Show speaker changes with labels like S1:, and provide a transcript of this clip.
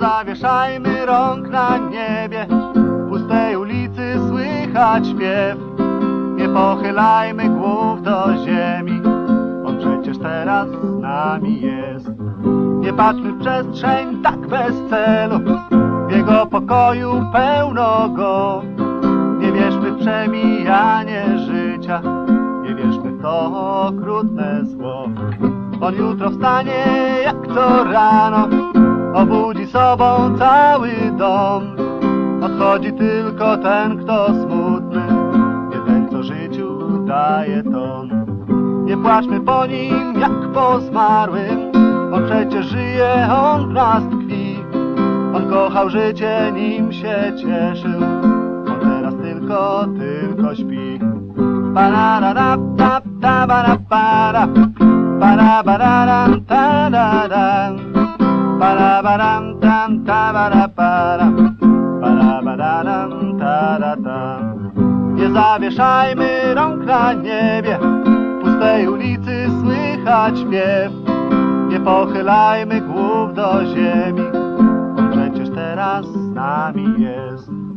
S1: zawieszajmy rąk na niebie, w pustej ulicy słychać śpiew. Nie pochylajmy głów do ziemi, on przecież teraz z nami jest. Nie patrzmy w przestrzeń tak bez celu, w jego pokoju pełno go. Nie wierzmy w przemijanie życia, nie wierzmy w to okrutne zło. On jutro wstanie jak to rano, obudzi sobą cały dom. Odchodzi tylko ten, kto smutny, nie ten, co życiu daje ton. Nie płaczmy po nim jak po zmarłym, on przecież żyje, on w nas tkwi. On kochał życie, nim się cieszył, on teraz tylko, tylko śpi. Pararara, ta, ta, bara, para. Para, bararam, ta, da. Para, baram, tam, ta, bara, para. Para, bararam, ta, da, ta. Nie zawieszajmy rąk na niebie, w pustej ulicy słychać śpiew. Nie pochylajmy głów do ziemi, przecież teraz z nami jest.